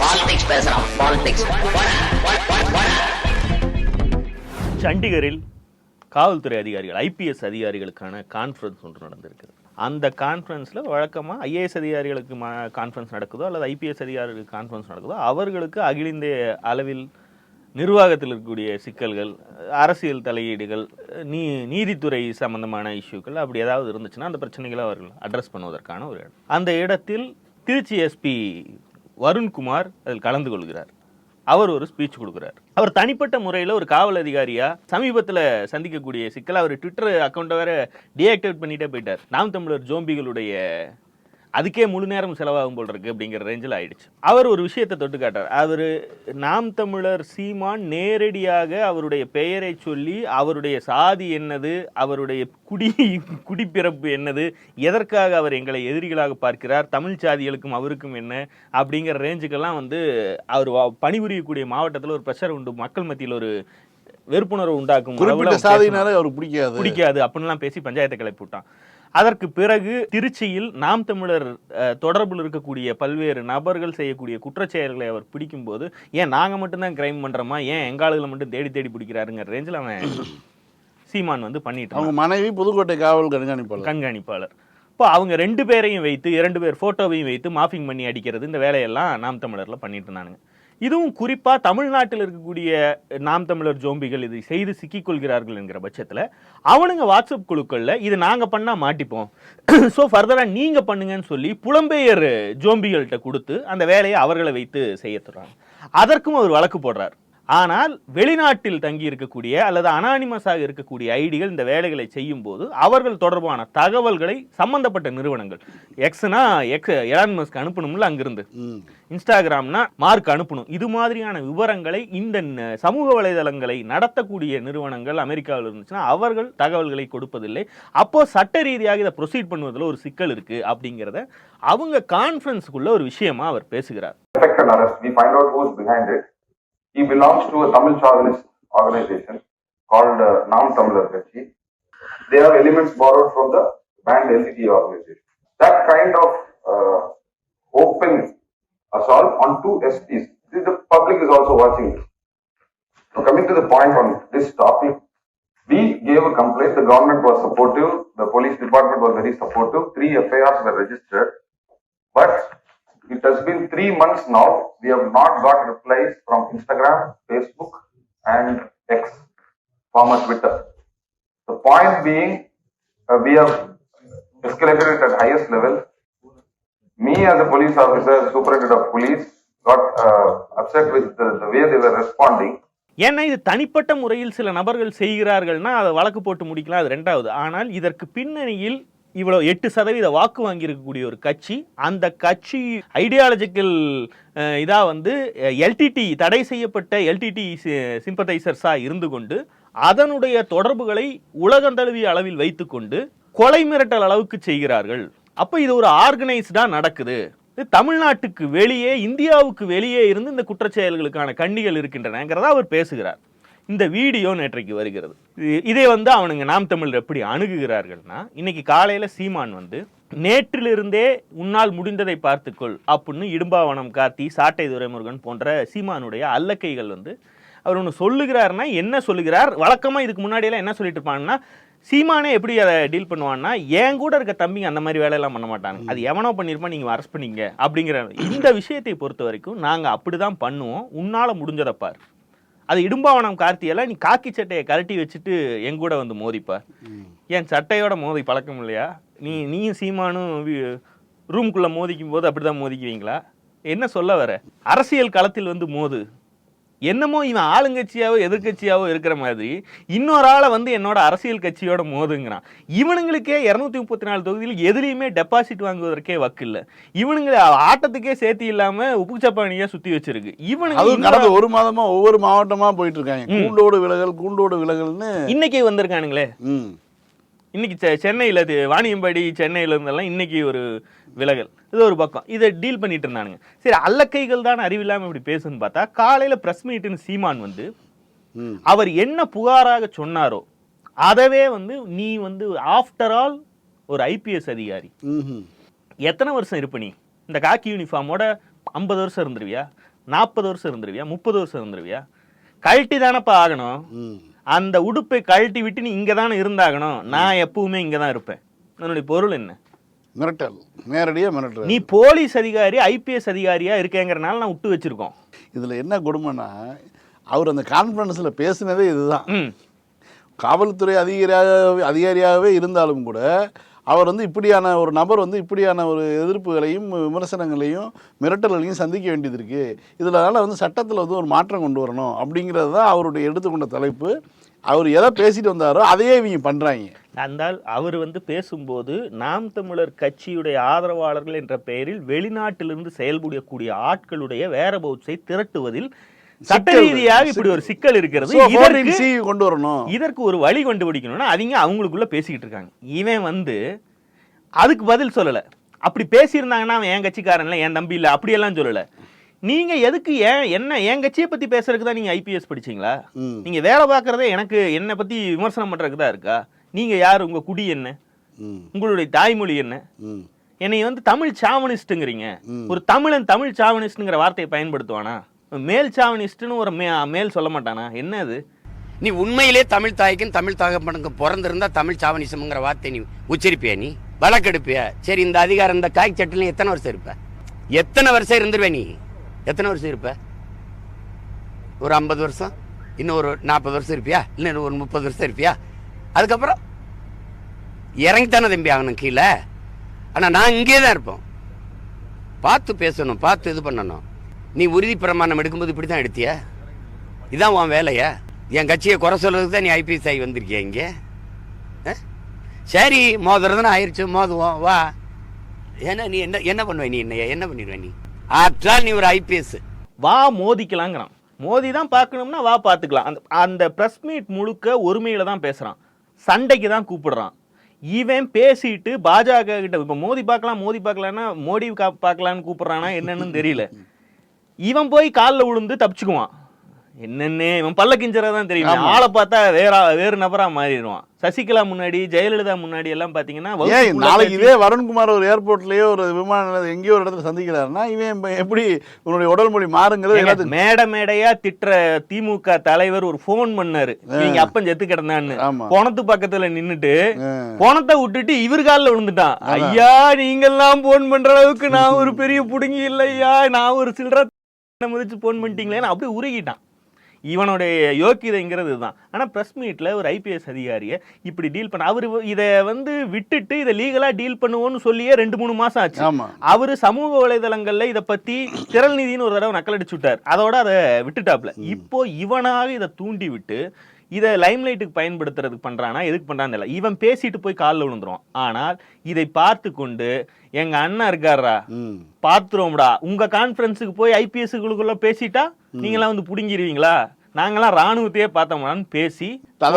Politics பேசுறான் politics சண்டிகரில் காவல்துறை அதிகாரிகள் ஐபிஎஸ் அதிகாரிகளுக்கான கான்ஃபரன்ஸ் ஒன்று நடந்திருக்குது அந்த கான்ஃபரன்ஸில் வழக்கமாக ஐஏஎஸ் அதிகாரிகளுக்கு கான்ஃபரன்ஸ் நடக்குதோ அல்லது ஐபிஎஸ் அதிகாரிகளுக்கு கான்ஃபரன்ஸ் நடக்குதோ அவர்களுக்கு அகில இந்திய அளவில் நிர்வாகத்தில் இருக்கக்கூடிய சிக்கல்கள் அரசியல் தலையீடுகள் நீ நீதித்துறை சம்பந்தமான இஷ்யூக்கள் அப்படி ஏதாவது இருந்துச்சுன்னா அந்த பிரச்சனைகளை அவர்கள் அட்ரஸ் பண்ணுவதற்கான ஒரு இடம். அந்த இடத்தில் திருச்சி எஸ்பி வருண்குமார் அதில் கலந்து கொள்கிறார். அவர் ஒரு ஸ்பீச் கொடுக்குறார். அவர் தனிப்பட்ட முறையில் ஒரு காவல் அதிகாரியா சமீபத்தில் சந்திக்கக்கூடிய சிக்கல் அவர் ட்விட்டர் அக்கௌண்ட்டை வேற டீஆக்டிவேட் பண்ணிட்டே போயிட்டார். நாம் தமிழர் ஜோம்பிகளுடைய அதுக்கே முழு நேரம் செலவாகும் போல் இருக்கு அப்படிங்கிற ரேஞ்சில் ஆயிடுச்சு. அவர் ஒரு விஷயத்தை தொட்டு காட்டார் அவர் நாம் தமிழர் சீமான் நேரடியாக அவருடைய பெயரை சொல்லி அவருடைய சாதி என்னது அவருடைய குடி குடிப்பிறப்பு என்னது எதற்காக அவர் எங்களை எதிரிகளாக பார்க்கிறார் தமிழ் சாதிகளுக்கும் அவருக்கும் என்ன அப்படிங்கிற ரேஞ்சுக்கெல்லாம் வந்து அவர் பணிபுரியக்கூடிய மாவட்டத்தில் ஒரு ப்ரெஷர் உண்டு. மக்கள் மத்தியில் ஒரு வெறுப்புணர்வு உண்டாக்கும் குறிப்பிட்ட அவர். சாதியினால அவருக்கு பிடிக்காது. பிடிக்காது. அப்படின்லாம் பேசி பஞ்சாயத்தை கிளப்பி விட்டான். அதற்கு பிறகு திருச்சியில் நாம் தமிழர் தொடர்பில் இருக்கக்கூடிய பல்வேறு நபர்கள் செய்யக்கூடிய குற்றச்செயல்களை அவர் பிடிக்கும்போது ஏன் நாங்க மட்டும்தான் கிரைம் பண்றோமா? ஏன் எங்காளுகளை மட்டும் தேடி தேடி பிடிக்கிறாருங்கிற ரேஞ்சில் அவன் சீமான் வந்து பண்ணிட்டு அவங்க. மனைவி புதுக்கோட்டை காவல் கண்காணிப்பாளர். கண்காணிப்பாளர். இப்போ அவங்க ரெண்டு பேரையும் வைத்து இரண்டு பேர் போட்டோவையும் வைத்து மாஃபிங் பண்ணி அடிக்கிறது இந்த வேலையெல்லாம் நாம் தமிழர்ல பண்ணிட்டு இருந்தானுங்க. இதுவும் குறிப்பாக தமிழ்நாட்டில் இருக்கக்கூடிய நாம் தமிழர் ஜோம்பிகள் இதை செய்து சிக்கிக்கொள்கிறார்கள் என்கிற பட்சத்தில் அவனுங்க வாட்ஸ்அப் குழுக்களில் இது நாங்கள் பண்ணால் மாட்டிப்போம். ஸோ ஃபர்தராக நீங்கள் பண்ணுங்கன்னு சொல்லி புலம்பெயர் ஜோம்பிகள்கிட்ட கொடுத்து அந்த வேலையை அவர்களை வைத்து செய்ய சொல்றாங்க அதற்கும் அவர் வழக்கு போடுறார். ஆனால் வெளிநாட்டில் தங்கி இருக்கக்கூடிய அல்லது அனானிமஸாக இருக்கக்கூடிய ஐடிகள் இந்த வேலைகளை செய்யும் போது அவர்கள் தொடர்பான தகவல்களை சம்பந்தப்பட்ட நிறுவனங்கள். எக்ஸ்னா எக்ஸ் எலான் மஸ்க் அனுப்பணும்ல அங்கிருந்து. இன்ஸ்டாகிராம்னா மார்க் அனுப்பணும். இது மாதிரியான விவரங்களை இந்த சமூக வலைதளங்களை நடத்தக்கூடிய நிறுவனங்கள் அமெரிக்காவில் இருந்துச்சுன்னா அவர்கள் தகவல்களை கொடுப்பதில்லை. அப்போ சட்ட ரீதியாக இதை ப்ரொசீட் பண்ணுவதில் ஒரு சிக்கல் இருக்கு அப்படிங்கிறத அவங்க கான்ஃபரன்ஸுக்குள்ள ஒரு விஷயமா அவர் பேசுகிறார். He belongs to a Tamil chauvinist organization called uh, Nam Tamilar Kachi. They have elements borrowed from the banned LTT organization. That kind of uh, open assault on two SPs. The the public is also watching this. Now coming to the point on this topic, we gave a complaint. The government was supportive. The police department was very supportive. Three FIRs were registered. But it has been three months now. We have not got replies from Instagram, Facebook, and X, former Twitter. The point being, uh, we have escalated it at highest level. Me as a police officer, superintendent of police, got uh, upset with the, the way they were responding. ஏன்னா இது தனிப்பட்ட முறையில் சில நபர்கள் செய்கிறார்கள்னா அதை வழக்கு போட்டு முடிக்கலாம் அது ரெண்டாவது ஆனால் இதற்கு பின்னணியில் இவ்வளோ எட்டு சதவீத வாக்கு வாங்கியிருக்கக்கூடிய ஒரு கட்சி அந்த கட்சி ஐடியாலஜிக்கல் இதாக வந்து எல்டிடி தடை செய்யப்பட்ட எல்டிடி சிம்பத்தைசர்ஸாக இருந்து கொண்டு அதனுடைய தொடர்புகளை உலகந்தழுவிய அளவில் வைத்துக்கொண்டு கொலை மிரட்டல் அளவுக்கு செய்கிறார்கள். அப்போ இது ஒரு ஆர்கனைஸ்டாக நடக்குது. இது தமிழ்நாட்டுக்கு வெளியே இந்தியாவுக்கு வெளியே இருந்து இந்த குற்றச்செயல்களுக்கான கண்ணிகள் இருக்கின்றனங்கிறத அவர் பேசுகிறார். இந்த வீடியோ நேற்றைக்கு வருகிறது. இதே இதை வந்து அவனுங்க நாம் தமிழ் எப்படி அணுகுகிறார்கள்னா இன்னைக்கு காலையில் சீமான் வந்து நேற்றிலிருந்தே உன்னால் முடிந்ததை பார்த்துக்கொள் அப்படின்னு இடும்பாவனம் கார்த்தி சாட்டை துரைமுருகன் போன்ற சீமானுடைய அல்லக்கைகள் வந்து அவர் ஒன்று சொல்லுகிறாருன்னா என்ன சொல்லுகிறார்? வழக்கமாக இதுக்கு முன்னாடியெல்லாம் என்ன சொல்லிட்டு இருப்பாங்கன்னா சீமானே எப்படி அதை டீல் பண்ணுவான்னா என் கூட இருக்க தம்பிங்க அந்த மாதிரி வேலையெல்லாம் பண்ண மாட்டாங்க அது எவனோ பண்ணியிருப்பான் நீங்கள் அரெஸ்ட் பண்ணீங்க அப்படிங்கிற இந்த விஷயத்தை பொறுத்த வரைக்கும் நாங்கள் அப்படி தான் பண்ணுவோம். உன்னால் முடிஞ்சதை பார். அது இடும்பாவனம் கார்த்தியெல்லாம் நீ காக்கி சட்டையை கழட்டி வச்சுட்டு எங்கூட வந்து மோதிப்பார் ஏன் சட்டையோட மோதி பழக்கம் இல்லையா? நீ நீயும் சீமானும் ரூம்குள்ளே மோதிக்கும் போது அப்படி தான் மோதிக்குவீங்களா? என்ன சொல்ல வர? அரசியல் களத்தில் வந்து மோது. என்னமோ இவன் ஆளுங்கட்சியாவோ எதிர்க்கட்சியாவோ இருக்கிற மாதிரி இன்னொரு ஆளை வந்து என்னோட அரசியல் கட்சியோட மோதுங்கிறான். இவனுங்களுக்கே இரநூத்தி முப்பத்தி நாலு தொகுதியில் எதுலையுமே டெபாசிட் வாங்குவதற்கே வக்கு இல்ல. இவனுங்க ஆட்டத்துக்கே சேர்த்து இல்லாம உப்பு சப்பானியா சுத்தி வச்சிருக்கு. இவனுங்க ஒரு மாதமா ஒவ்வொரு மாவட்டமா போயிட்டு இருக்காங்க. கூண்டோடு விலகல் கூண்டோடு விலகல்னு இன்னைக்கு வந்திருக்கானுங்களே. இன்னைக்கு செ- சென்னையில இது வாணியம்பாடி சென்னையில இருந்தெல்லாம் இன்னைக்கு ஒரு விலகல். இது ஒரு பக்கம். இதை டீல் பண்ணிட்டு இருந்தானுங்க. சரி அல்லக்கைகள் தான் அறிவில்லாம இப்படி பேசுன்னு பார்த்தா காலையில பிரஸ் மீட்டுன்னு சீமான் வந்து. அவர் என்ன புகாராக சொன்னாரோ அதவே வந்து நீ வந்து ஆஃப்டர் ஆல் ஒரு ஐபிஎஸ் அதிகாரி. எத்தனை வருஷம் இருப்ப நீ? இந்த காக்கி யூனிஃபார்மோட ஐம்பது வருஷம் இருந்துருவியா? நாற்பது வருஷம் இருந்துருவியா? முப்பது வருஷம் இருந்துருவியா? கழட்டி தானப்பா ஆகணும் அந்த உடுப்பை கழட்டி விட்டு நீ இங்கே தானே இருந்தாகணும். நான் எப்பவுமே இங்கே தான் இருப்பேன். அதனுடைய பொருள் என்ன? மிரட்டல். நேரடியா மிரட்டல் நீ போலீஸ் அதிகாரி ஐபிஎஸ் அதிகாரியா இருக்கேங்கிறனால நான் விட்டு வச்சிருக்கோம். இதுல என்ன கொடுமைன்னா அவர் அந்த கான்ஃபரன்ஸ்ல பேசினதே இதுதான். காவல்துறை அதிகாரியாக அதிகாரியாகவே இருந்தாலும் கூட அவர் வந்து இப்படியான ஒரு நபர் வந்து இப்படியான ஒரு எதிர்ப்புகளையும் விமர்சனங்களையும் மிரட்டல்களையும் சந்திக்க வேண்டியது இருக்குது இதனால வந்து சட்டத்தில் வந்து ஒரு மாற்றம் கொண்டு வரணும் அப்படிங்கிறது தான் அவருடைய எடுத்துக்கொண்ட தலைப்பு. அவர் எதை பேசிட்டு வந்தாரோ அதையே இவங்க பண்ணுறாங்க அந்தால் அவர் வந்து பேசும்போது நாம் தமிழர் கட்சியுடைய ஆதரவாளர்கள் என்ற பெயரில் வெளிநாட்டிலிருந்து செயல்படக்கூடிய ஆட்களுடைய வேற பவுட்ஸை திரட்டுவதில் சட்ட ரீதியாக இப்படி ஒரு சிக்கல் இருக்கிறது. இதற்கு 14C கொண்டு வரணும். இதற்கு ஒரு வழி கண்டுபிடிக்கணும்னா அவங்க அவங்களுக்குள்ள பேசிக்கிட்டு இருக்காங்க. இவன் வந்து அதுக்கு பதில் சொல்லல. அப்படி பேசியிருந்தாங்கன்னா அவன் என் கட்சிக்காரன் இல்லை என் தம்பி இல்லை அப்படியெல்லாம் சொல்லல. நீங்க எதுக்கு ஏன் என்ன என் கட்சியை பத்தி பேசுறதுக்கு தான் நீங்க ஐபிஎஸ் படிச்சீங்களா. நீங்க வேலை பார்க்கறதே எனக்கு என்னை பத்தி விமர்சனம் பண்றதுக்கு தான் இருக்கா? நீங்க யார்? உங்க குடி என்ன? உங்களுடைய தாய்மொழி என்ன? என்னை வந்து தமிழ் சாவனிஸ்ட்டுங்கிறீங்க ஒரு தமிழன் தமிழ் சாவனிஸ்ட்டுங்கிற வார்த்தையை பயன்படுத்துவானா? மேல் சாவனிஸ்ட்னு ஒரு மே மேல் சொல்ல மாட்டானா? என்ன அது? நீ உண்மையிலே தமிழ் தாய்க்கும் தமிழ் தகப்பனுக்கு பிறந்திருந்தா தமிழ் சாவனிசம்ங்கிற வார்த்தை நீ உச்சரிப்பியா நீ? வழக்கெடுப்பியா? சரி இந்த அதிகாரம் இந்த காய் சட்டில எத்தனை வருஷம் இருப்ப? எத்தனை வருஷம் இருந்துருவே நீ? எத்தனை வருஷம் இருப்ப? ஒரு ஐம்பது வருஷம்? இன்னும் ஒரு நாற்பது வருஷம் இருப்பியா? இன்னும் ஒரு முப்பது வருஷம் இருப்பியா? அதுக்கப்புறம் இறங்கித்தானே தம்பி ஆகணும் கீழே? ஆனால் நான் இங்கே தான் இருப்போம். பார்த்து பேசணும் பார்த்து இது பண்ணணும். நீ உறுதி பிரமாணம் எடுக்கும்போது இப்படி தான் எடுத்தியா? இதான் உன் வேலையா? என் கட்சியை குறை சொல்கிறதுக்கு தான் நீ ஐபிஎஸ் ஆகி வந்திருக்கிய இங்கே? ஆ? சரி மோதுறதுன்னு ஆயிடுச்சு மோதுவோம் வா. ஏன்னா நீ என்ன என்ன பண்ணுவ நீ என்ன என்ன பண்ணிடுவ நீ? ஆற்றால் நீ ஒரு ஐபிஎஸ் வா மோதிக்கலாங்கிறான். மோதி தான் பார்க்கணும்னா வா பார்த்துக்கலாம். அந்த அந்த ப்ரெஸ் மீட் முழுக்க ஒருமையில் தான் பேசுகிறான் சண்டைக்கு தான் கூப்பிடுறான். இவன் பேசிட்டு பாஜக கிட்ட இப்போ மோதி பார்க்கலாம் மோதி பார்க்கலான்னா மோடி கா- பார்க்கலான்னு கூப்பிட்றானா என்னன்னு தெரியல. இவன் போய் காலில் விழுந்து தப்பிச்சுக்குவான். என்னன்னு இவன் பல்ல கிஞ்சறதான் தெரியும்? ஆளை பார்த்தா வேற வேறு நபரா மாறிடுவான். சசிகலா முன்னாடி ஜெயலலிதா முன்னாடி எல்லாம் பாத்தீங்கன்னா நாளைக்கு இதே வருண்குமார் ஒரு ஏர்போர்ட்லயோ ஒரு விமான நிலையம் எங்கேயோ ஒரு இடத்துல சந்திக்கிறாருன்னா இவன் எப்படி உன்னுடைய உடல் மொழி மாறுங்கிறது மேடை மேடையா திட்டுற திமுக தலைவர் ஒரு ஃபோன் பண்ணாரு. நீங்க அப்பன் செத்து கிடந்தான்னு. போனத்து பக்கத்துல நின்னுட்டு. போனத்தை விட்டுட்டு இவர் காலில் விழுந்துட்டான். ஐயா நீங்கெல்லாம் போன் பண்ற அளவுக்கு நான் ஒரு பெரிய புடுங்கி இல்லையா? நான் ஒரு சில்லற முதிச்சு போன் பண்ணிட்டீங்களேன்னு அப்படியே உருகிட்டான். இவனுடைய யோக்கியதைங்கிறது இதுதான். ஆனா பிரஸ் மீட்ல ஒரு ஐபிஎஸ் அதிகாரியை இப்படி டீல் பண்ண அவர் இதை வந்து விட்டுட்டு இதை லீகலா டீல் பண்ணுவோம்னு சொல்லியே ரெண்டு மூணு மாசம் ஆச்சு. அவரு சமூக வலைதளங்கள்ல இத பத்தி திரள் நிதின்னு ஒரு தடவை நக்கல் அடிச்சு விட்டார் அதோட அதை விட்டுட்டாப்ல இப்போ இவனாக இதை தூண்டி விட்டு இதை லைம்லைட்டுக்கு பயன்படுத்துறதுக்கு பண்றானா எதுக்கு பண்றான்னு தெரியல. இவன் பேசிட்டு போய் காலில் விழுந்துருவான். ஆனால் இதை பார்த்து கொண்டு எங்க அண்ணன் இருக்காரா ம். பார்த்துருவோம்டா உங்க கான்ஃபரன்ஸுக்கு போய் ஐபிஎஸ்களுக்குள்ள பேசிட்டா நீங்களாம் வந்து புடுங்கிடுவீங்களா நாங்களாம் ராணுவத்தையே பார்த்தோம்னான்னு பேசி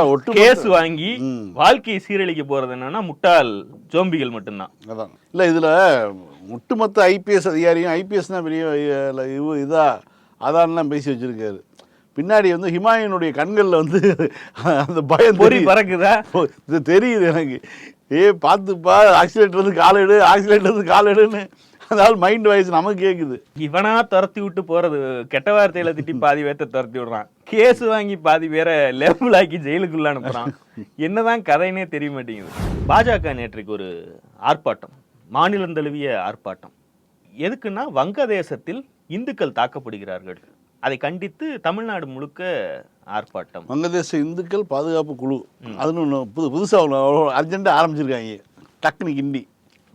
ஒட்டு கேஸ் வாங்கி. வாழ்க்கையை சீரழிக்க போறது என்னன்னா முட்டாள் ஜோம்பிகள் மட்டும்தான். அதான். இல்லை இதில் ஒட்டுமொத்த ஐபிஎஸ் அதிகாரியும் ஐபிஎஸ்னா பெரிய இவ இதா அதான்லாம் பேசி வச்சிருக்காரு. பின்னாடி வந்து ஹிமாயனுடைய கண்களில் வந்து அந்த பயம் பொறி. பறக்குதா? இது தெரியுது எனக்கு. ஏ பார்த்துப்பா ஆக்சிலேட்டர் வந்து கால் எடு ஆக்சிலேட்டர் வந்து கால் எடுன்னு. அதனால மைண்ட் வாய்ஸ் நமக்கு கேட்குது இவனா துரத்தி விட்டு போறது கெட்ட வார்த்தையில திட்டி பாதி பேர்த்த துரத்தி விடுறான். கேஸ் வாங்கி பாதி பேரை லெவல் ஆக்கி ஜெயிலுக்குள்ள அனுப்புறான். என்னதான் கதைன்னே தெரிய மாட்டேங்குது. பாஜக நேற்றைக்கு ஒரு ஆர்ப்பாட்டம் மாநிலம் தழுவிய ஆர்ப்பாட்டம். எதுக்குன்னா வங்கதேசத்தில் இந்துக்கள் தாக்கப்படுகிறார்கள். அதை கண்டித்து தமிழ்நாடு முழுக்க ஆர்ப்பாட்டம். வங்கதேச இந்துக்கள் பாதுகாப்பு குழு. அதுன்னு ஒன்று புது புதுசாக அர்ஜென்ட்டாக ஆரம்பிச்சிருக்காங்க. டக்குனு கிண்டி.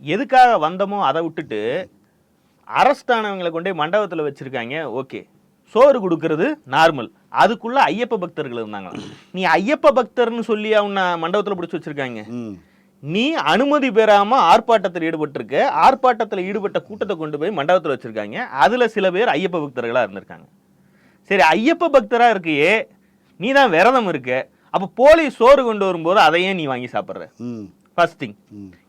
எதுக்காக வந்தோமோ அதை விட்டுட்டு அரெஸ்ட் ஆனவங்களை கொண்டு போய் மண்டபத்தில் வச்சிருக்காங்க ஓகே. சோறு கொடுக்கறது நார்மல். அதுக்குள்ள ஐயப்ப பக்தர்கள் இருந்தாங்க நீ ஐயப்ப பக்தர்னு சொல்லி அவனை மண்டபத்தில் பிடிச்சி வச்சிருக்காங்க? நீ அனுமதி பெறாம ஆர்ப்பாட்டத்தில் ஈடுபட்டிருக்க. ஆர்ப்பாட்டத்தில் ஈடுபட்ட கூட்டத்தை கொண்டு போய் மண்டபத்தில் வச்சிருக்காங்க. அதுல சில பேர் ஐயப்ப பக்தர்களா இருந்திருக்காங்க. சரி ஐயப்ப பக்தரா இருக்கியே நீ தான் விரதம் இருக்க. அப்ப போலீஸ் சோறு கொண்டு வரும்போது அதையே நீ வாங்கி சாப்பிடுற. திங்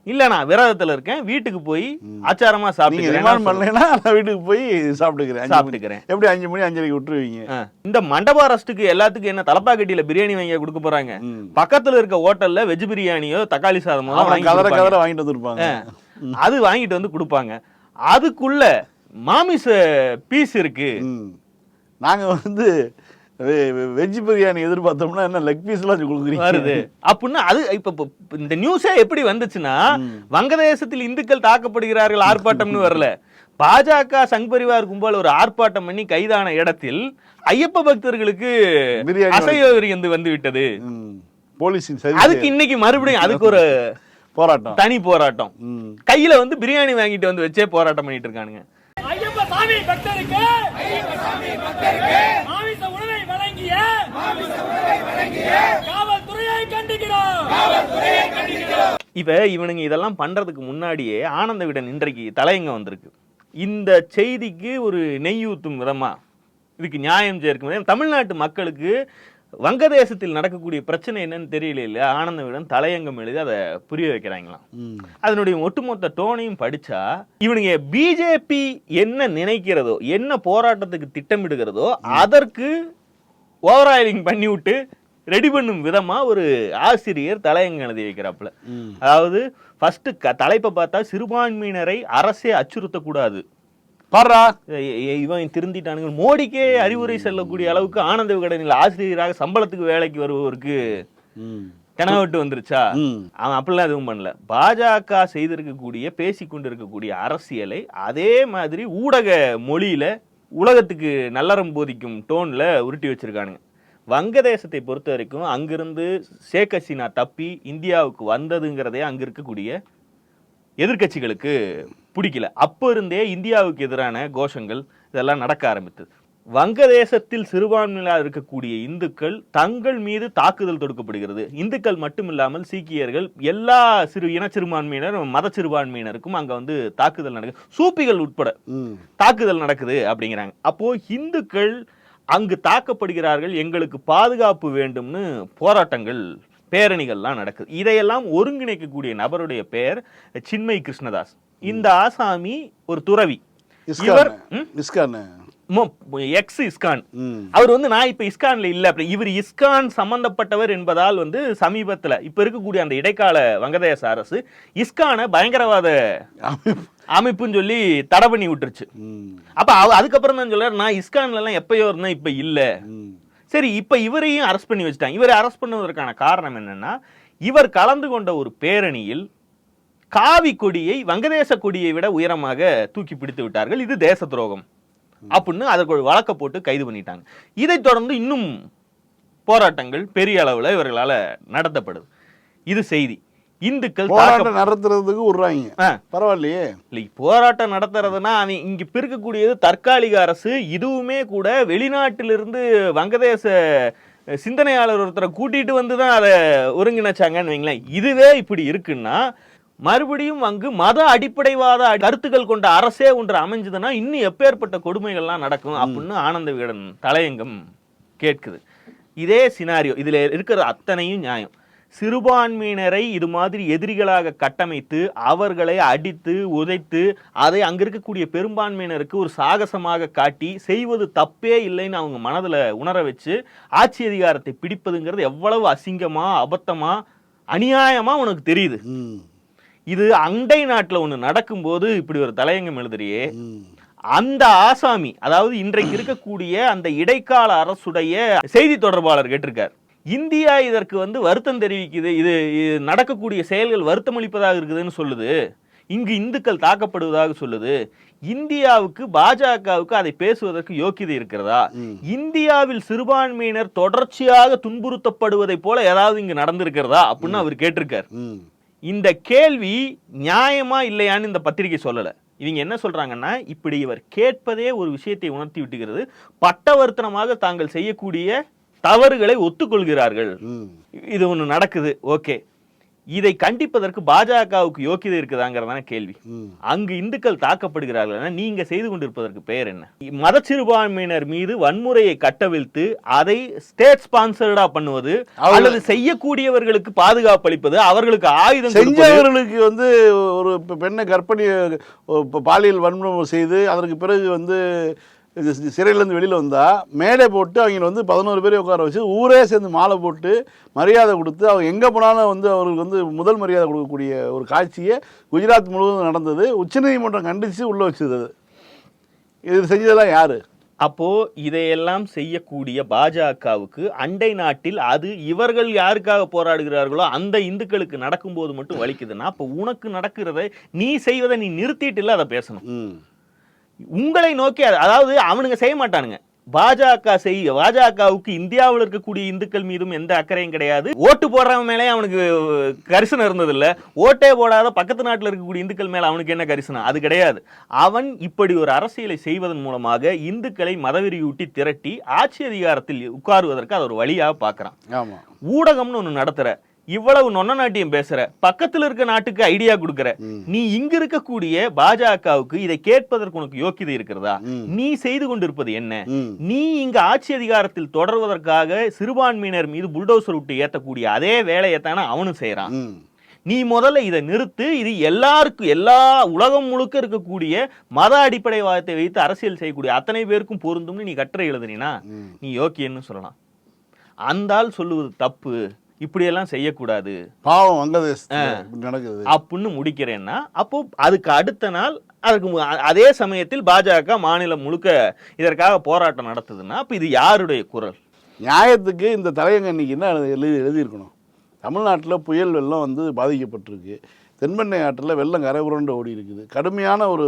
இல்ல நான் விரதத்துல இருக்கேன் வீட்டுக்கு போய் ஆச்சாரமா நீங்க சாப்பிட்டுக்கிறேன் பண்ணலைன்னா நான் வீட்டுக்கு போய் சாப்பிட்டுக்கிறேன். சாப்பிட்டுக்கிறேன். எப்படி அஞ்சு மணி அஞ்சரைக்கு விட்டுருவீங்க. இந்த மண்டப அரஸ்ட்டுக்கு எல்லாத்துக்கும் என்ன தலப்பாக்கட்டியில பிரியாணி வாங்கி கொடுக்க போறாங்க? ம். பக்கத்துல இருக்க ஹோட்டல்ல வெஜ் பிரியாணியோ தக்காளி சாதமோ கதற. கதற வாங்கிட்டு வந்திருப்பாங்க. அது வாங்கிட்டு வந்து கொடுப்பாங்க. அதுக்குள்ள மாமிச பீஸ் இருக்கு. நாங்க வந்து வெஜ் பிரியாணி எதிர்பார்த்தோம்னா என்ன லெக் பீஸ்லாம் கொடுக்குறீங்க. வருது. அப்படின்னா அது இப்ப இந்த நியூஸே எப்படி வந்துச்சுன்னா வங்கதேசத்தில் இந்துக்கள் தாக்கப்படுகிறார்கள் ஆர்ப்பாட்டம்னு வரல. பாஜக சங் பரிவார் கும்பல் ஒரு ஆர்ப்பாட்டம் பண்ணி கைதான இடத்தில் ஐயப்ப பக்தர்களுக்கு அசைவ விருந்து வந்து விட்டது சதி அதுக்கு இன்னைக்கு மறுபடியும் அதுக்கு ஒரு போராட்டம். தனி போராட்டம். கையில வந்து பிரியாணி வாங்கிட்டு வந்து வச்சே போராட்டம் பண்ணிட்டு இருக்கானுங்க. சாமி பக்தருக்கு. மாமிச உணவை வழங்கிய காவல்துறையை கண்டிக்கிறோம். இப்ப இவனுங்க இதெல்லாம் பண்றதுக்கு முன்னாடியே ஆனந்த விடன் இன்றைக்கு தலையங்க வந்திருக்கு. இந்த செய்திக்கு ஒரு நெய் ஊத்தும் விதமா. இதுக்கு நியாயம் சேர்க்கும் தமிழ்நாட்டு மக்களுக்கு வங்கதேசத்தில் நடக்கக்கூடிய பிரச்சனை என்னன்னு தெரியல இல்ல ஆனந்த விடன் தலையங்கம் எழுதி அதை புரிய வைக்கிறாங்களாம். அதனுடைய ஒட்டுமொத்த டோனையும் படிச்சா இவனுங்க பிஜேபி என்ன நினைக்கிறதோ என்ன போராட்டத்துக்கு திட்டமிடுகிறதோ அதற்கு ஓவராயிலிங் பண்ணி விட்டு ரெடி பண்ணும் விதமா ஒரு ஆசிரியர் தலையங்கம் எழுதி வைக்கிறாப்புல. அதாவது ஃபர்ஸ்ட் தலைப்பை பார்த்தா சிறுபான்மையினரை அரசே அச்சுறுத்தக்கூடாது இ- இவன் திருந்திட்டானுங்க. மோடிக்கே அறிவுரை செல்லக்கூடிய அளவுக்கு ஆனந்த விகடனில் ஆசிரியராக சம்பளத்துக்கு வேலைக்கு வருபவருக்கு ம். தெனவட்டு வந்துருச்சா. அவன் அப்படிலாம் எதுவும் பண்ணல. பாஜக செய்திருக்கக்கூடிய பேசிக் கொண்டிருக்கக்கூடிய அரசியலை அதே மாதிரி ஊடக மொழியில உலகத்துக்கு நல்லறம் போதிக்கும் டோன்ல உருட்டி வச்சிருக்கானுங்க. வங்கதேசத்தை பொறுத்த வரைக்கும் அங்கிருந்து ஷேக் ஹசீனா தப்பி இந்தியாவுக்கு வந்ததுங்கிறதே அங்க இருக்கக்கூடிய எதிர்க்கட்சிகளுக்கு பிடிக்கல. அப்போ இருந்தே இந்தியாவுக்கு எதிரான கோஷங்கள் இதெல்லாம் நடக்க ஆரம்பித்தது. வங்கதேசத்தில் சிறுபான்மையினர் இருக்கக்கூடிய இந்துக்கள் தங்கள் மீது தாக்குதல் தொடுக்கப்படுகிறது. இந்துக்கள் மட்டுமில்லாமல் சீக்கியர்கள் எல்லா சிறு இன சிறுபான்மையினர் மத சிறுபான்மையினருக்கும் அங்க வந்து தாக்குதல் நடக்குது. சூப்பிகள் உட்பட. தாக்குதல் நடக்குது அப்படிங்கிறாங்க. அப்போ இந்துக்கள் அங்கு தாக்கப்படுகிறார்கள் எங்களுக்கு பாதுகாப்பு வேண்டும்னு போராட்டங்கள் பேரணிகள்லாம் நடக்குது. இதையெல்லாம் ஒருங்கிணைக்கக்கூடிய நபருடைய பெயர் சின்மய் கிருஷ்ணதாஸ். இந்த ஆசாமி ஒரு துறவி. இவர் எக்ஸ் இஸ்கான். அவர் வந்து நான் இப்ப இஸ்கான்ல இல்ல. அப்படி இவர் இஸ்கான் சம்பந்தப்பட்டவர் என்பதால் வந்து சமீபத்துல இப்ப இருக்கக்கூடிய அந்த இடைக்கால வங்கதேச அரசு இஸ்கானை பயங்கரவாத அமைப்புன்னு சொல்லி தடை பண்ணி விட்டுருச்சு. அப்ப அதுக்கப்புறம் தான் சொல்றாரு நான் இஸ்கான்ல எல்லாம் எப்பயோ இருந்தேன் இப்ப இல்ல. சரி இப்போ இவரையும் அரெஸ்ட் பண்ணி வச்சுட்டாங்க. இவரை அரெஸ்ட் பண்ணுவதற்கான காரணம் என்னென்னா இவர் கலந்து கொண்ட ஒரு பேரணியில் காவி கொடியை வங்கதேச கொடியை விட உயரமாக தூக்கி பிடித்து விட்டார்கள். இது தேச துரோகம். அப்படின்னு அதற்கு ஒரு வழக்கை போட்டு கைது பண்ணிட்டாங்க. இதைத் தொடர்ந்து இன்னும் போராட்டங்கள் பெரிய அளவில் இவர்களால் நடத்தப்படுது. இது செய்தி. இந்துக்கள் தாக்க- போராட்டம் நடத்துறதுக்கு விடுறாங்க. பரவாயில்லையே. இல்லை போராட்டம் நடத்துறதுன்னா அவன் இங்க பிறக்கக்கூடியது தற்காலிக அரசு இதுவுமே கூட வெளிநாட்டிலிருந்து வங்கதேச சிந்தனையாளர் ஒருத்தரை கூட்டிட்டு வந்து தான் அதை ஒருங்கிணைச்சாங்கன்னு வைங்களேன். இதுவே இப்படி இருக்குன்னா மறுபடியும் அங்கு மத அடிப்படைவாத அடி- கருத்துக்கள் கொண்ட அரசே ஒன்று அமைஞ்சதுன்னா இன்னும் எப்பேற்பட்ட கொடுமைகள்லாம் நடக்கும் அப்படின்னு ஆனந்த விகடன் தலையங்கம் கேட்குது. இதே சினாரியோ இதுல இருக்கிற அத்தனையும் நியாயம். சிறுபான்மையினரை இது மாதிரி எதிரிகளாக கட்டமைத்து அவர்களை அடித்து உதைத்து அதை அங்க இருக்கக்கூடிய பெரும்பான்மையினருக்கு ஒரு சாகசமாக காட்டி செய்வது தப்பே இல்லைன்னு அவங்க மனதுல உணர வச்சு ஆட்சி அதிகாரத்தை பிடிப்பதுங்கிறது எவ்வளவு அசிங்கமா அபத்தமா அநியாயமா உனக்கு தெரியுது. இது அண்டை நாட்டுல ஒண்ணு நடக்கும்போது இப்படி ஒரு தலையங்கம் எழுதுறியே. அந்த ஆசாமி அதாவது இன்றைக்கு இருக்கக்கூடிய அந்த இடைக்கால அரசுடைய செய்தி தொடர்பாளர் கேட்டிருக்கார் இந்தியா இதற்கு வந்து வருத்தம் தெரிவிக்குது. இது நடக்கக்கூடிய செயல்கள் வருத்தம் அளிப்பதாக இருக்குதுன்னு சொல்லுது. இங்கு இந்துக்கள் தாக்கப்படுவதாக சொல்லுது. இந்தியாவுக்கு பாஜகவுக்கு அதை பேசுவதற்கு யோக்கியதை இருக்கிறதா? இந்தியாவில் சிறுபான்மையினர் தொடர்ச்சியாக துன்புறுத்தப்படுவதை போல ஏதாவது இங்கு நடந்திருக்கிறதா? அப்படின்னு அவர் கேட்டிருக்கார். இந்த கேள்வி நியாயமா இல்லையான்னு இந்த பத்திரிகை சொல்லல. இவங்க என்ன சொல்றாங்கன்னா இப்படி இவர் கேட்பதே ஒரு விஷயத்தை உணர்த்தி விட்டுகிறது. பட்டவர்த்தனமாக தாங்கள் செய்யக்கூடிய தவறுகளை ஒத்துக்கொள்கிறார்கள். இது ஒண்ணு நடக்குது. ஓகே. இதை கண்டிப்பதற்கு பாஜகவுக்கு யோக்கியதை இருக்குதாங்கிறதான கேள்வி. அங்கு இந்துக்கள் தாக்கப்படுகிறார்கள் நீங்க செய்து கொண்டிருப்பதற்கு பெயர் என்ன? மத சிறுபான்மையினர் மீது வன்முறையை கட்டவிழ்த்து அதை ஸ்டேட் ஸ்பான்சர்டா பண்ணுவது அல்லது செய்யக்கூடியவர்களுக்கு பாதுகாப்பு அளிப்பது அவர்களுக்கு ஆயுதம் செஞ்சவர்களுக்கு வந்து ஒரு பெண்ணை ப- பாலியல் வன்முறை செய்து அதற்கு பிறகு வந்து சிறையிலேருந்து வெளியில் வந்தால் மேடை போட்டு அவங்க வந்து பதினோரு பேரை உட்கார வச்சு ஊரே சேர்ந்து மாலை போட்டு மரியாதை கொடுத்து அவங்க எங்கே போனாலும் வந்து அவர்களுக்கு வந்து முதல் மரியாதை கொடுக்கக்கூடிய ஒரு காட்சியை குஜராத் முழுவதும் நடந்தது. உச்சநீதிமன்றம் கண்டித்து உள்ளே வச்சது அது. இது செஞ்சதெல்லாம் யாரு? அப்போ இதையெல்லாம் செய்யக்கூடிய பாஜகவுக்கு அண்டை நாட்டில் அது இவர்கள் யாருக்காக போராடுகிறார்களோ அந்த இந்துக்களுக்கு நடக்கும்போது மட்டும் வலிக்குதுன்னா அப்போ உனக்கு நடக்கிறத நீ செய்வதை நீ நிறுத்திட்டு இல்ல அதை பேசணும். உங்களை நோக்கி அது- அதாவது அவனுங்க செய்ய மாட்டானுங்க. பாஜக செய்ய பாஜகவுக்கு இந்தியாவில் இருக்கக்கூடிய இந்துக்கள் மீதும் எந்த அக்கறையும் கிடையாது. ஓட்டு போடுறவன் மேலே அவனுக்கு கரிசனம் இருந்தது இல்ல ஓட்டே போடாத பக்கத்து நாட்டில் இருக்கக்கூடிய இந்துக்கள் மேல அவனுக்கு என்ன கரிசனம்? அது கிடையாது. அவன் இப்படி ஒரு அரசியலை செய்வதன் மூலமாக இந்துக்களை மதவெறியூட்டி திரட்டி ஆட்சி அதிகாரத்தில் உட்காருவதற்கு அது ஒரு வழியாக பார்க்கறான். ஊடகம்னு ஒன்று நடத்துற இவ்வளவு நொன்ன நாட்டியம் பேசுற பக்கத்துல இருக்க நாட்டுக்கு ஐடியா கொடுக்கற நீ இங்க இருக்கக்கூடிய பாஜகவுக்கு இதை கேட்பதற்கு உனக்கு யோக்கியதை இருக்கிறதா. நீ செய்து கொண்டிருப்பது என்ன? நீ இங்க ஆட்சி அதிகாரத்தில் தொடர்வதற்காக சிறுபான்மையினர் மீது புல்டோசர் விட்டு ஏத்தக்கூடிய அதே வேலையைத்தானே அவனும் செய்யறான் நீ முதல்ல இதை நிறுத்து இது எல்லாருக்கும் எல்லா உலகம் முழுக்க இருக்கக்கூடிய மத அடிப்படைவாதத்தை வைத்து அரசியல் செய்யக்கூடிய அத்தனை பேருக்கும் பொருந்தும்னு நீ கட்டுரை எழுதுனீனா. நீ யோக்கியன்னு சொல்லலாம். அந்த ஆள் சொல்லுவது தப்பு. இப்படியெல்லாம் செய்யக்கூடாது. பாவம் இப்படி நடக்குது. அப்படின்னு முடிக்கிறேன்னா அப்போ அதுக்கு அடுத்த நாள் அதுக்கு அதே சமயத்தில் பாஜக மாநிலம் முழுக்க இதற்காக போராட்டம் நடத்துதுன்னா அப்ப இது யாருடைய குரல்? நியாயத்துக்கு இந்த தலையங்க இன்னைக்கு என்ன எழுதி எழுதி எழுதியிருக்கணும்? தமிழ்நாட்டில் புயல் வெள்ளம் வந்து பாதிக்கப்பட்டிருக்கு. தென்பெண்ணை ஆற்றில் வெள்ளம் கரை ஓடி இருக்குது கடுமையான ஒரு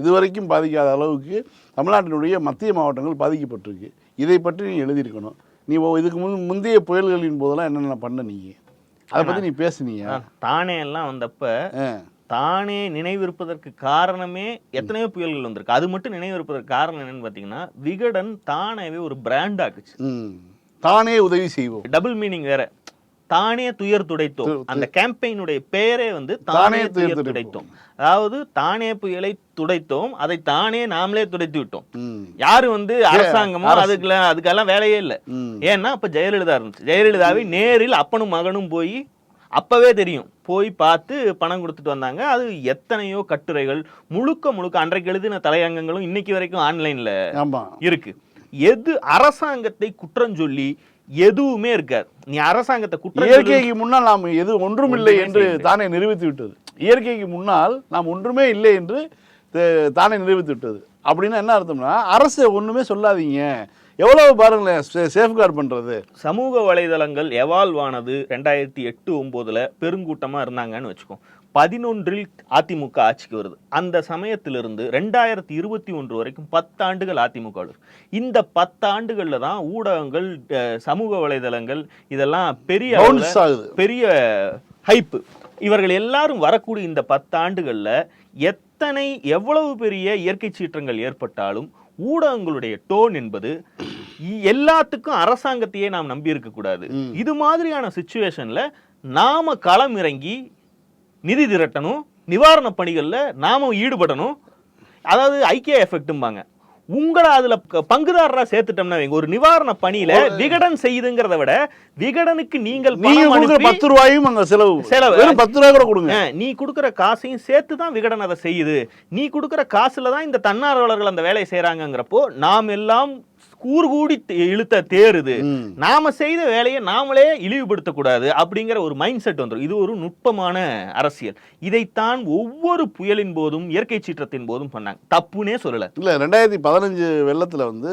இதுவரைக்கும் பாதிக்காத அளவுக்கு தமிழ்நாட்டினுடைய மத்திய மாவட்டங்கள் பாதிக்கப்பட்டிருக்கு. இதை பற்றி நீ எழுதியிருக்கணும். நீ இதுக்கு முன் முந்தைய புயல்களின் போதெல்லாம் என்னென்ன பண்ண நீ? அதை பற்றி நீ பேசுனீங்க. தானே எல்லாம் வந்தப்ப தானே நினைவிருப்பதற்கு காரணமே எத்தனையோ புயல்கள் வந்திருக்கு. அது மட்டும் நினைவிருப்பதற்கு காரணம் என்னன்னு பாத்தீங்கன்னா விகடன் தானேவே ஒரு பிராண்ட் ஆக்குச்சு. தானே உதவி செய்வோம். டபுள் மீனிங் வேற. தானே துயர் துடைத்தோம். அந்த கேம்பெயினுடைய பெயரே வந்து தானே துயர். துடைத்தோம். அதாவது தானே புயலை துடைத்தோம் அதை தானே நாமளே துடைத்து விட்டோம். யாரு வந்து அரசாங்கமோ அரசு. அதுக்கெல்லாம் அதுக்கெல்லாம் வேலையே இல்லை. ஏன்னா அப்ப ஜெயலலிதா இருந்துச்சு. ஜெயலலிதாவை நேரில் அப்பனும் மகனும் போய் அப்பவே தெரியும். போய் பார்த்து பணம் கொடுத்துட்டு வந்தாங்க. அது எத்தனையோ கட்டுரைகள் முழுக்க முழுக்க அன்றைக்கு எழுதின தலையங்கங்களும் இன்னைக்கு வரைக்கும் ஆன்லைன்ல இருக்கு. எது அரசாங்கத்தை குற்றம் சொல்லி எதுவுமே இருக்காது. நீ அரசாங்கத்தை குற்றம் இயற்கைக்கு முன்னால் நாம் எது ஒன்றுமே என்று செய்யவில்லை. தானே நிரூபித்து விட்டது. இயற்கைக்கு முன்னால் நாம் ஒன்றுமே இல்லை என்று தானே நிரூபித்து விட்டது. அப்படின்னா என்ன அர்த்தம்னா அரசு ஒன்றுமே சொல்லாதீங்க. எவ்வளவு பாருங்களேன் சேஃப்கார்ட் பண்ணுறது சமூக வலைதளங்கள் எவால்வ் ஆனது ரெண்டாயிரத்தி எட்டு ஒம்போதுல பெருங்கூட்டமா இருந்தாங்கன்னு வச்சுக்கோ. பதினொன்றில் அதிமுக ஆட்சிக்கு வருது அந்த சமயத்திலிருந்து ரெண்டாயிரத்தி இருபத்தி ஒன்று வரைக்கும் பத்தாண்டுகள் அதிமுக. இந்த பத்தாண்டுகள்ல தான் ஊடகங்கள் சமூக வலைதளங்கள் இதெல்லாம் பெரிய பெரிய ஹைப்பு இவர்கள் எல்லாரும் வரக்கூடிய இந்த பத்தாண்டுகள்ல எத்தனை எவ்வளவு பெரிய இயற்கை சீற்றங்கள் ஏற்பட்டாலும் ஊடகங்களுடைய டோன் என்பது எல்லாத்துக்கும் அரசாங்கத்தையே நாம் நம்பி இருக்க கூடாது ம். இது மாதிரியான சுச்சுவேஷன்ல நாம களம் இறங்கி நிதி திரட்டணும் நிவாரண பணிகள்ல நாம ஈடுபடணும். அதாவது ஐக்கிய எஃபெக்ட்டும்பாங்க உங்களை அதுல பங்குதாரரா சேர்த்துட்டோம்னா ஒரு நிவாரண பணியில விகடன் செய்யுதுங்கிறத விட விகடனுக்கு நீங்கள் பத்து ரூபாயும் அங்க செலவு. செலவு. பத்து ரூபாய் கூட கொடுங்க. நீ கொடுக்குற காசையும் சேர்த்து தான் விகடன் அதை செய்யுது. நீ கொடுக்குற காசுல தான் இந்த தன்னார்வலர்கள் அந்த வேலையை செய்றாங்கங்கிறப்போ நாம் எல்லாம் கூறு கூடி இழுத்த தேருது. நாம செய்த வேலையை நாமளே இழிவுபடுத்தக்கூடாது அப்படிங்கிற ஒரு மைண்ட் செட் வந்துடும் இது ஒரு நுட்பமான அரசியல். இதைத்தான் ஒவ்வொரு புயலின் போதும் இயற்கை சீற்றத்தின் போதும் பண்ணாங்க. தப்புனே சொல்லல. இல்லை ரெண்டாயிரத்தி பதினஞ்சு வெள்ளத்தில் வந்து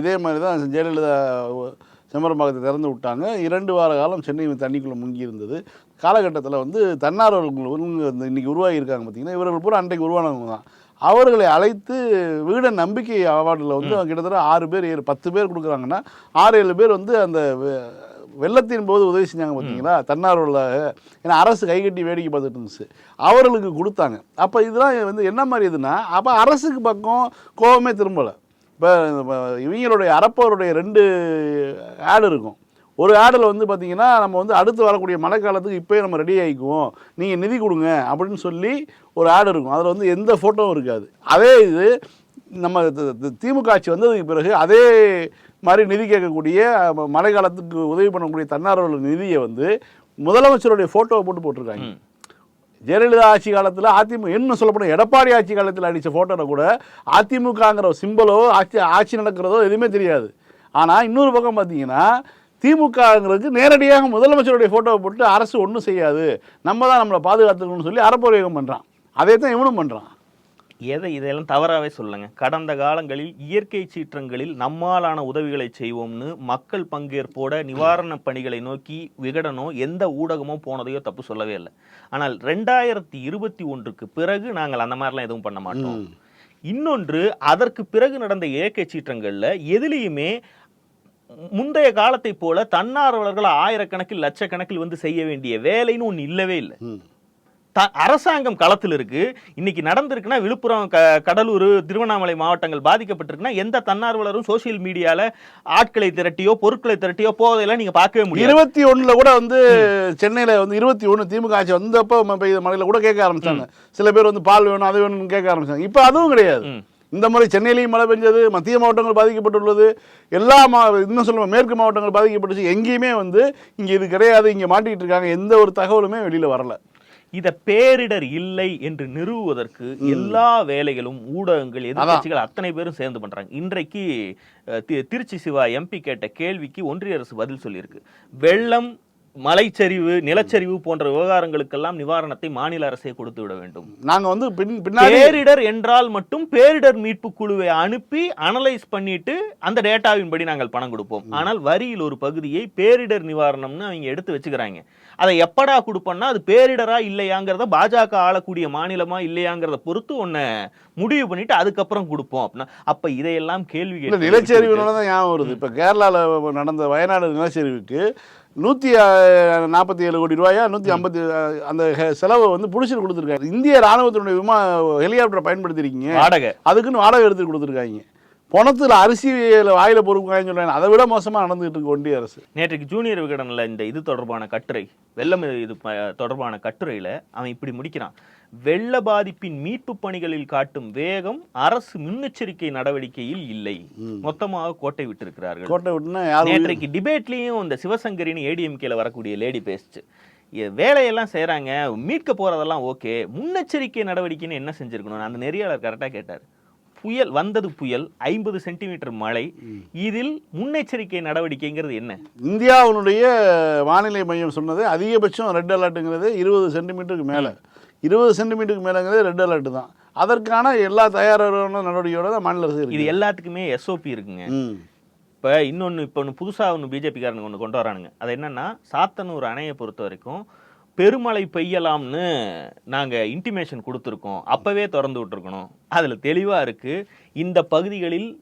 இதே மாதிரி தான் ஜெயலலிதா செம்பரம்பாக்கத்தை திறந்து விட்டாங்க. இரண்டு வார காலம் சென்னை தண்ணிக்குள்ளே முங்கி இருந்தது. காலகட்டத்தில் வந்து இந்த இன்னைக்கு உருவாகி இருக்காங்க பார்த்தீங்கன்னா இவர்கள் பூரா அன்றைக்கு உருவானவங்க தான். அவர்களை அழைத்து வீட நம்பிக்கை அவார்டில் வந்து கிட்டத்தட்ட ஆறு பேர் ஏழு பத்து பேர் கொடுக்குறாங்கன்னா ஆறு ஏழு பேர் வந்து அந்த வெ- வெள்ளத்தின் போது உதவி செஞ்சாங்க பார்த்தீங்களா? தன்னார்வலாக ஏன்னா அரசு கைகட்டி வேடிக்கை பார்த்துட்டு இருந்துச்சு. அவர்களுக்கு கொடுத்தாங்க. அப்போ இதெல்லாம் வந்து என்ன மாதிரி இதுன்னா அப்போ அரசுக்கு பக்கம் கோவமே திரும்பலை. இப்போ இவங்களுடைய அறப்பவருடைய ரெண்டு ஆடு இருக்கும். ஒரு ஆடில் வந்து பார்த்தீங்கன்னா நம்ம வந்து அடுத்து வரக்கூடிய மழைக்காலத்துக்கு இப்போயே நம்ம ரெடி ஆகிக்குவோம். நீங்கள் நிதி கொடுங்க அப்படின்னு சொல்லி ஒரு ஆடு இருக்கும். அதில் வந்து எந்த ஃபோட்டோவும் இருக்காது. அதே இது நம்ம திமுக ஆட்சி வந்ததுக்கு பிறகு அதே மாதிரி நிதி கேட்கக்கூடிய மழை காலத்துக்கு உதவி பண்ணக்கூடிய தன்னார்வலர் நிதியை வந்து முதலமைச்சருடைய ஃபோட்டோவை போட்டு போட்டிருக்காங்க. ஜெயலலிதா ஆட்சி காலத்தில் அதிமுக இன்னும் சொல்லப்போனால் எடப்பாடி ஆட்சி காலத்தில் அடித்த ஃபோட்டோவில் கூட அதிமுகங்கிற சிம்பலோ ஆட்சி ஆட்சி நடக்கிறதோ எதுவுமே தெரியாது. ஆனால் இன்னொரு பக்கம் பார்த்தீங்கன்னா திமுகங்கிறதுக்கு நேரடியாக முதலமைச்சருடைய ஃபோட்டோவை போட்டு அரசு ஒன்றும் செய்யாது. நம்ம தான் நம்மளை பாதுகாத்துக்கணும்னு சொல்லி அறப்போரேகம் பண்ணுறான் அதே தான் இவனும் பண்ணுறான் எதை இதெல்லாம் தவறாவே சொல்லுங்க. கடந்த காலங்களில் இயற்கை சீற்றங்களில் நம்மாலான உதவிகளை செய்வோம்னு மக்கள் பங்கேற்போட நிவாரண பணிகளை நோக்கி விகடனோ எந்த ஊடகமோ போனதையோ தப்பு சொல்லவே இல்லை. ஆனால் ரெண்டாயிரத்தி இருபத்தி ஒன்றுக்கு பிறகு நாங்கள் அந்த மாதிரிலாம் எதுவும் பண்ண மாட்டோம். இன்னொன்று அதற்கு பிறகு நடந்த இயற்கை சீற்றங்கள்ல எதுலேயுமே முந்தைய காலத்தை போல தன்னார்வலர்கள் ஆயிரக்கணக்கில் லட்சக்கணக்கில் வந்து செய்ய வேண்டிய வேலைன்னு ஒன்று இல்லவே இல்லை. த அரசாங்கம் களத்தில் இருக்கு. இன்னைக்கு நடந்திருக்குன்னா விழுப்புரம் க கடலூர் திருவண்ணாமலை மாவட்டங்கள் பாதிக்கப்பட்டிருக்குன்னா எந்த தன்னார்வலரும் சோஷியல் மீடியால ஆட்களை திரட்டியோ பொருட்களை திரட்டியோ போவதெல்லாம் நீங்க பார்க்கவே முடியாது. இருபத்தி ஒண்ணுல கூட வந்து சென்னையில வந்து இருபத்தி ஒண்ணு திமுக ஆட்சி வந்தப்போ பெய்த மழையில கூட கேட்க ஆரம்பிச்சாங்க. சில பேர் வந்து பால் வேணும் அது வேணும்னு கேட்க ஆரம்பிச்சாங்க. இப்போ அதுவும் கிடையாது. இந்த முறை சென்னையிலையும் மழை பெஞ்சது மத்திய மாவட்டங்கள் பாதிக்கப்பட்டுள்ளது. எல்லா மா இன்னும் சொல்லுவோம் மேற்கு மாவட்டங்கள் பாதிக்கப்பட்டுச்சு. எங்கேயுமே வந்து இங்க இது கிடையாது இங்க மாட்டிக்கிட்டு இருக்காங்க. எந்த ஒரு தகவலுமே வெளியில வரல. இத பேரிடர் இல்லை என்று நிறுவுவதற்கு எல்லா வேலைகளும் ஊடகங்கள் எதிர்க்கட்சிகள் அத்தனை பேரும் சேர்ந்து பண்றாங்க. இன்றைக்கு திருச்சி சிவா எம்பி கேட்ட கேள்விக்கு ஒன்றிய அரசு பதில் சொல்லியிருக்கு. வெள்ளம் மலைச்சரிவு நிலச்சரிவு போன்ற விவகாரங்களுக்கெல்லாம் நிவாரணத்தை மாநில அரசே கொடுத்து விட வேண்டும். நாங்க வந்து பேரிடர் என்றால் மட்டும் பேரிடர் மீட்பு குழுவை அனுப்பி அனலைஸ் பண்ணிட்டு அந்த டேட்டாவின்படி நாங்கள் பணம் கொடுப்போம். ஆனால் வரியில் ஒரு பகுதியை பேரிடர் நிவாரணம்னு அவங்க எடுத்து வச்சுக்கிறாங்க. அதை எப்படா கொடுப்போம்னா அது பேரிடரா இல்லையாங்கிறத பாஜக ஆளக்கூடிய மாநிலமா இல்லையாங்கிறத பொறுத்து ஒன்ன முடிவு பண்ணிட்டு அதுக்கப்புறம் கொடுப்போம் அப்படின்னா அப்ப இதையெல்லாம் கேள்வி நிலச்சரிவுனால தான் ஞாபகம் வருது. இப்போ கேரளாவில் நடந்த வயநாடு நிலச்சரிவுக்கு நூற்றி நாற்பத்தி ஏழு கோடி ரூபாயா? நூற்றி ஐம்பத்தி அந்த செலவை வந்து பிடிச்சிட்டு கொடுத்துருக்காரு. இந்திய ராணுவத்தினுடைய விமா ஹெலிகாப்டரை பயன்படுத்திருக்கீங்க வாடகை. அதுக்குன்னு வாடகை எடுத்து கொடுத்துருக்காங்க. பணத்தில் அரிசியில் வாயில பொறுப்பாங்கன்னு சொல்றாங்க அதை விட மோசமாக நடந்துகிட்டு இருக்கு ஒன்றிய அரசு. நேற்றைக்கு ஜூனியர் விகடனில் இந்த இது தொடர்பான கட்டுரை வெள்ளம் இது தொடர்பான கட்டுரையில அவன் இப்படி முடிக்கிறான். வெள்ள பாதிப்பின் மீட்பு பணிகளில் காட்டும் வேகம் அரசு முன்னெச்சரிக்கை நடவடிக்கையில் இல்லை. மொத்தமாக கோட்டை விட்டிருக்கிறார்கள். கோட்டை விட்டுனா நேற்றைக்கு டிபேட்லயும் இந்த சிவசங்கரின்னு ஏடிஎம்கேல வரக்கூடிய லேடி பேஸ்ட் வேலையெல்லாம் செய்றாங்க மீட்க போறதெல்லாம் ஓகே முன்னெச்சரிக்கை நடவடிக்கைன்னு என்ன செஞ்சிருக்கணும் அந்த நெறியாளர் கரெக்டா கேட்டார். புயல் வந்தது புயல் ஐம்பது சென்டிமீட்டர் மழை. இதில் முன்னெச்சரிக்கை நடவடிக்கைங்கிறது என்ன? இந்தியாவினுடைய வானிலை மையம் சொன்னது அதிகபட்சம் ரெட் அலர்ட்டுங்கிறது இருபது சென்டிமீட்டருக்கு மேலே. இருபது சென்டிமீட்டருக்கு மேலேங்கிறது ரெட் அலர்ட் தான். அதற்கான எல்லா தயாரான நடவடிக்கையோட தான் மாநில அரசு இது எல்லாத்துக்குமே எஸ்ஓபி இருக்குங்க. இப்போ இன்னொன்று இப்போ ஒன்று புதுசாக ஒன்று பிஜேபிக்காரனுங்க ஒன்று கொண்டு வரானுங்க. அது என்னன்னா சாத்தனூர் அணையை பொறுத்த வரைக்கும் பெருமழை பெய்யலாம்னு நாங்கள் இன்டிமேஷன் கொடுத்துருக்கோம். அப்போவே திறந்து விட்டுருக்கணும். அதில் தெளிவாக இருக்கு. இந்த பகுதிகளில்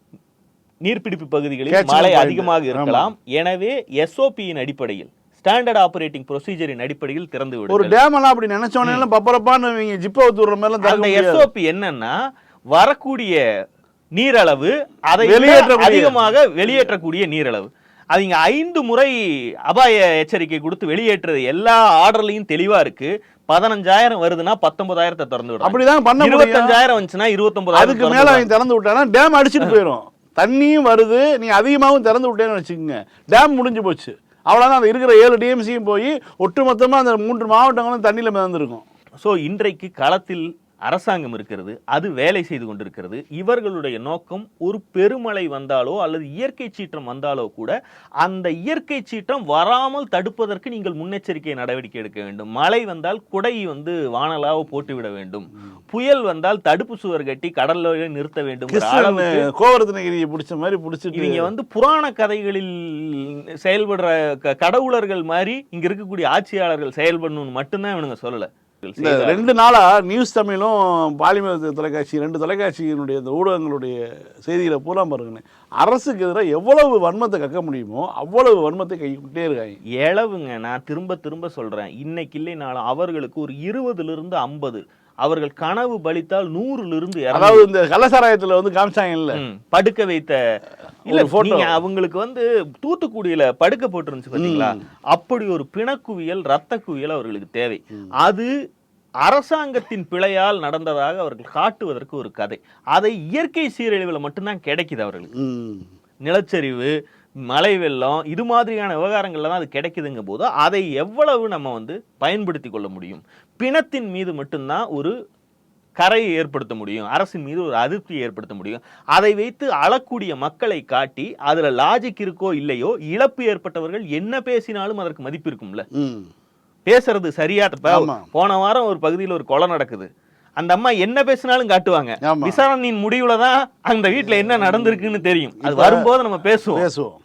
நீர்பிடிப்பு பகுதிகளில் மழை. அதிகமாக இருக்கலாம். எனவே எஸ்ஓபியின் அடிப்படையில் ஸ்டாண்டர்ட் ஆபரேட்டிங் ப்ரொசீஜரின் அடிப்படையில் திறந்து ஒரு விடுங்கள் டேம் எல்லாம் அப்படி நினைச்சோன்னே பப்பரப்பான்னு இவங்க ஜிப்பை மாதிரிலாம் திறக்க அந்த எஸ்ஓபி என்னன்னா வரக்கூடிய நீரளவு அதை வெளியேற்றக்கூடிய- அதிகமாக வெளியேற்றக்கூடிய நீரளவு. அவங்க ஐந்து முறை அபாய எச்சரிக்கை கொடுத்து வெளியேற்றுறது எல்லா ஆர்டர்லயும் தெளிவா இருக்கு. பதினஞ்சாயிரம் வருதுன்னா பத்தொன்பதாயிரத்தை திறந்து விடுறாங்க. அப்படிதான் பண்ண இருபத்தஞ்சாயிரம் வந்துச்சுன்னா இருபத்தொன்பதாயிரம் அதுக்கு மேல அவங்க திறந்து விட்டானா டேம் அடிச்சிட்டு போயிடும் தண்ணியும் வருது. நீ அதிகமாகவும் திறந்து விட்டேன்னு வச்சுக்கோங்க. டேம் முடிஞ்சு போச்சு. அவ்வளோதான் அந்த இருக்கிற ஏழு டிஎம்சியும் போய் ஒட்டுமொத்தமா அந்த மூன்று மாவட்டங்களும் தண்ணியில் மிதந்திருக்கும். ஸோ இன்றைக்கு களத்தில் அரசாங்கம் இருக்கிறது அது வேலை செய்து கொண்டிருக்கிறது. இவர்களுடைய நோக்கம் ஒரு பெருமழை வந்தாலோ அல்லது இயற்கை சீற்றம் வந்தாலோ கூட அந்த இயற்கை சீற்றம் வராமல் தடுப்பதற்கு நீங்கள் முன்னெச்சரிக்கை நடவடிக்கை எடுக்க வேண்டும். மழை வந்தால் குடை வந்து வானலாக போட்டு விட வேண்டும். புயல் வந்தால் தடுப்பு சுவர் கட்டி கடல்ல நிறுத்த வேண்டும் கோவரத்னகிரியை பிடிச்ச மாதிரி பிடிச்சிட்டு இவங்க வந்து புராண கதைகளில் செயல்படுற கடவுளர்கள் மாதிரி இங்க இருக்கக்கூடிய ஆட்சியாளர்கள் செயல்படணும்னு மட்டும்தான் இவனுங்க சொல்லல. இந்த ரெண்டு நாளா நியூஸ் தமிழும் பாலிமர் தொலைக்காட்சி ரெண்டு தொலைக்காட்சியினுடைய இந்த ஊடகங்களுடைய செய்திகளை பூரா பாருங்கண்ணே. அரசுக்கு எதிராக எவ்வளவு வன்மத்தை கக்க முடியுமோ அவ்வளவு வன்மத்தை கைக்கிட்டே இருக்காங்க. எளவுங்க நான் திரும்ப திரும்ப சொல்றேன். இன்னைக்கு இல்லைனாலும் அவர்களுக்கு ஒரு இருபதுல இருந்து ஐம்பது அவர்கள் கனவு பலித்தால் நூறுல இருந்து அதாவது இந்த கள்ளசாராயத்துல வந்து காமிச்சாங்கல்ல ம், படுக்க வைத்த இல்ல. நீங்க அவங்களுக்கு வந்து தூத்துக்குடியில படுக்க போட்டுருந்துச்சு பாத்தீங்களா? அப்படி ஒரு பிணக்குவியல் ரத்த குவியல் அவர்களுக்கு தேவை. அது அரசாங்கத்தின் பிழையால் நடந்ததாக அவர்கள் காட்டுவதற்கு ஒரு கதை. அதை இயற்கை சீரழிவுல மட்டும்தான் கிடைக்குது அவர்களுக்கு. நிலச்சரிவு மழை வெள்ளம் இது மாதிரியான விவகாரங்கள்ல தான் அது கிடைக்குதுங்க போது அதை எவ்வளவு நம்ம வந்து பயன்படுத்தி கொள்ள முடியும்? பிணத்தின் மீது மட்டும்தான் ஒரு கரையை ஏற்படுத்த முடியும். அரசின் மீது ஒரு அதிருப்தியை ஏற்படுத்த முடியும். அதை வைத்து அழக்கூடிய மக்களை காட்டி அதுல லாஜிக் இருக்கோ இல்லையோ இழப்பு ஏற்பட்டவர்கள் என்ன பேசினாலும் அதற்கு மதிப்பு இருக்கும்ல. பேசுறது சரியா. போன வாரம் ஒரு பகுதியில் ஒரு கொலை நடக்குது. அந்த அம்மா என்ன பேசினாலும் காட்டுவாங்க. விசாரணையின் முடிவுல தான் அந்த வீட்ல என்ன நடந்திருக்குன்னு தெரியும் அது வரும்போது நம்ம பேசுவோம் பேசுவோம்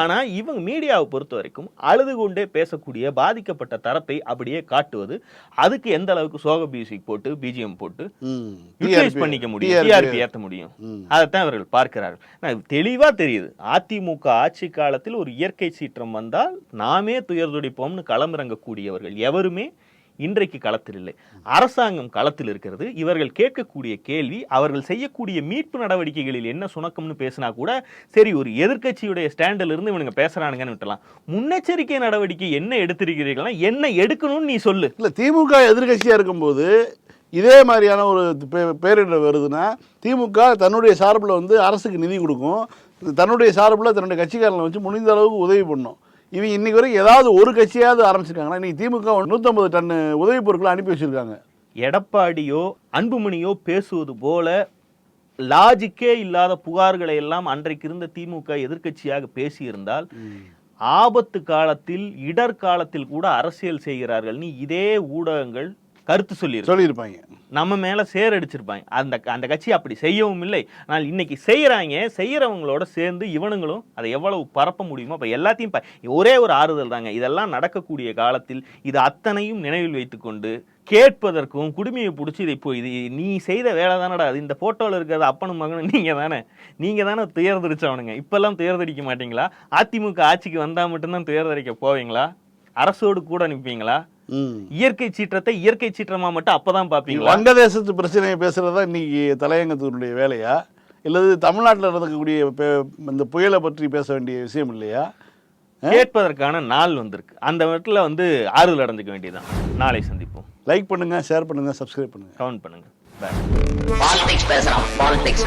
ஆனா இவங்க மீடியாவை பொறுத்த வரைக்கும் அழுது கொண்டே பேசக்கூடிய பாதிக்கப்பட்ட தரப்பை அப்படியே காட்டுவது அதுக்கு எந்த அளவுக்கு சோக மியூசிக் போட்டு பிஜிஎம் போட்டு. யூட்டிலைஸ் பண்ணிக்க முடியும். டிஆர்பி ஏத்த முடியும். அதைத்தான் இவர்கள் பார்க்கிறார்கள் தெளிவா தெரியுது அதிமுக ஆட்சி காலத்தில் ஒரு இயற்கை சீற்றம் வந்தால் நாமே துயர்துடிப்போம்னு களமிறங்கக்கூடியவர்கள் எவருமே இன்றைக்கு களத்தில் இல்லை. அரசாங்கம் களத்தில் இருக்கிறது. இவர்கள் கேட்கக்கூடிய கேள்வி அவர்கள் செய்யக்கூடிய மீட்பு நடவடிக்கைகளில் என்ன சுணக்கம்னு பேசினா கூட சரி ஒரு எதிர்க்கட்சியுடைய ஸ்டாண்டில் இருந்து இவனுங்க பேசுறானுங்கன்னு விட்டலாம் முன்னெச்சரிக்கை நடவடிக்கை என்ன எடுத்திருக்கிறீர்கள்னா என்ன எடுக்கணும்னு நீ சொல்லு. இல்லை திமுக எதிர்க்கட்சியாக இருக்கும்போது இதே மாதிரியான ஒரு பே- பேரிடர் வருதுன்னா திமுக தன்னுடைய சார்பில் வந்து அரசுக்கு நிதி கொடுக்கும். தன்னுடைய சார்பில் தன்னுடைய கட்சிக்காரங்களை வச்சு முடிந்த அளவுக்கு உதவி பண்ணும். இவங்க இன்னைக்கு வரைக்கும் ஏதாவது ஒரு கட்சியாவது ஆரம்பிச்சிருக்காங்கன்னா இன்னைக்கு திமுக நூற்றம்பது டன் உதவி பொருட்களை அனுப்பி வச்சிருக்காங்க. எடப்பாடியோ அன்புமணியோ பேசுவது போல லாஜிக்கே இல்லாத புகார்களை எல்லாம் அன்றைக்கு இருந்த திமுக எதிர்க்கட்சியாக பேசியிருந்தால் ஆபத்து காலத்தில் இடர் காலத்தில் கூட அரசியல் செய்கிறார்கள்னு இதே ஊடகங்கள் கருத்து சொல்லியிருக்கு. சொல்லியிருப்பாங்க. நம்ம மேல சேர் அடிச்சிருப்பாங்க. அந்த அந்த கட்சி அப்படி செய்யவும் இல்லை. ஆனால் இன்னைக்கு செய்யறாங்க செய்யறவங்களோட சேர்ந்து இவனுங்களும் அதை எவ்வளவு பரப்ப முடியுமோ அப்ப எல்லாத்தையும் ஒரே ஒரு ஆறுதல் தாங்க. இதெல்லாம் நடக்கக்கூடிய காலத்தில் இது அத்தனையும் நினைவில் வைத்துக்கொண்டு கேட்பதற்கும் குடுமையை பிடிச்சி இதை இப்போ இது நீ செய்த வேலை தானடா. அது இந்த போட்டோல இருக்கிறது அப்பனும் மகனும் நீங்க தானே. நீங்க தானே துயர்தடிச்சவனுங்க இப்பெல்லாம் துயர்தடிக்க மாட்டீங்களா? அதிமுக ஆட்சிக்கு வந்தா மட்டும்தான் துயர்தடிக்க போவீங்களா? அரசோடு கூட ம் இயற்கை சீற்றத்தை இயற்கை சீற்றமா மட்டும் அப்பதான் பாப்பீங்களா வங்கதேசத்து பிரச்சனையை பேசுறதா இன்னைக்கு தலையங்கத்தினுடைய வேலையா? இல்லது தமிழ்நாட்டில் நடக்கக்கூடிய இந்த புயலை பற்றி பேச வேண்டிய விஷயம் இல்லையா? கேட்பதற்கான நாள் வந்திருக்கு. அந்த இடத்துல வந்து ஆறுதல் அடைஞ்சுக்க வேண்டியதுதான். நாளை சந்திப்போம். லைக் பண்ணுங்க ஷேர் பண்ணுங்க சப்ஸ்கிரைப் பண்ணுங்க. கவுண்ட் பண்ணுங்க. பாலிடிக்ஸ் பேசுறான் பாலிடிக்ஸ்